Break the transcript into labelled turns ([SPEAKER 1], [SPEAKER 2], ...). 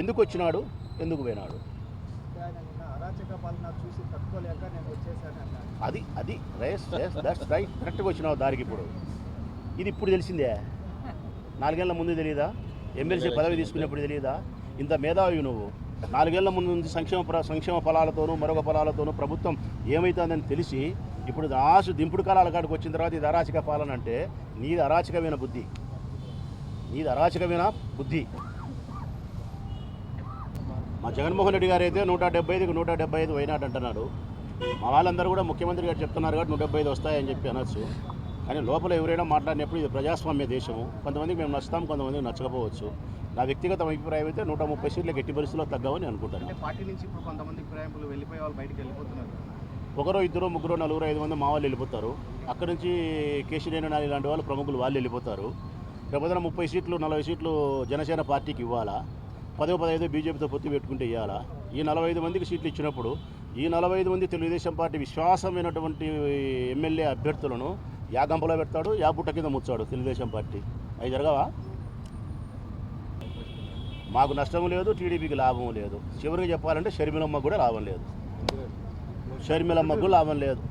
[SPEAKER 1] ఎందుకు వచ్చినాడు? ఎందుకు పోయినాడు? అది అది రైస్ రైస్ దట్స్ రైట్ కరెక్ట్గా వచ్చినావు దారికి ఇప్పుడు. ఇది ఇప్పుడు తెలిసిందే. నాలుగేళ్ళ ముందు తెలియదా ఎమ్మెల్సీ పదవి తీసుకునేప్పుడు తెలియదా ఇంత మేధావి నువ్వు. నాలుగేళ్ళ ముందు నుంచి సంక్షేమ సంక్షేమ ఫలాలతోనూ మరొక ఫలాలతోనూ ప్రభుత్వం ఏమవుతుందని తెలిసి ఇప్పుడు ఆశ దింపుడు కాలాల కాడికి వచ్చిన తర్వాత ఇది అరాచక పాలన అంటే నీది అరాచకమైన బుద్ధి. నీది అరాచకమైన బుద్ధి. మా జగన్మోహన్ రెడ్డి గారు అయితే నూట డెబ్బై ఐదుకి నూట డెబ్బై ఐదు వైనాట్ అంటున్నాడు మా వాళ్ళందరూ కూడా ముఖ్యమంత్రి గారు చెప్తున్నారు కాబట్టి నూట డెబ్బై ఐదు వస్తాయని చెప్పి అనొచ్చు. కానీ లోపల ఎవరైనా మాట్లాడినప్పుడు ఇది ప్రజాస్వామ్య దేశము. కొంతమందికి మేము నచ్చుతాం కొంతమందికి నచ్చకపోవచ్చు. నా వ్యక్తిగత అభిప్రాయం అయితే నూట ముప్పై సీట్లు గట్టి పరిస్థితిలో తగ్గవని అనుకుంటాను
[SPEAKER 2] పార్టీ నుంచి ఇప్పుడు కొంతమంది ఫిరాయింపులు వెళ్ళిపోయే వాళ్ళు బయటికి వెళ్ళిపోతున్నారు.
[SPEAKER 1] ఒకరో ఇద్దరు ముగ్గురు నలుగురు ఐదు మంది మా వాళ్ళు వెళ్ళిపోతారు. అక్కడి నుంచి కేశినేని నాని లాంటి వాళ్ళు ప్రముఖులు వాళ్ళు వెళ్ళిపోతారు. రేపొద్దున ముప్పై సీట్లు నలభై సీట్లు జనసేన పార్టీకి ఇవ్వాలా? పదో పదహైదు బీజేపీతో పొత్తు పెట్టుకుంటే ఇవ్వాలా ఈ నలభై ఐదు మందికి సీట్లు ఇచ్చినప్పుడు ఈ నలభై ఐదు మంది తెలుగుదేశం పార్టీ విశ్వాసమైనటువంటి ఎమ్మెల్యే అభ్యర్థులను యా గంపలో పెడతాడు యా కింద ముచ్చాడు తెలుగుదేశం పార్టీ. అవి జరగవా? మాకు నష్టం లేదు టీడీపీకి లాభం లేదు. చివరికి చెప్పాలంటే షర్మిలమ్మ కూడా లాభం లేదు. షర్మిలమ్మకు లాభం లేదు.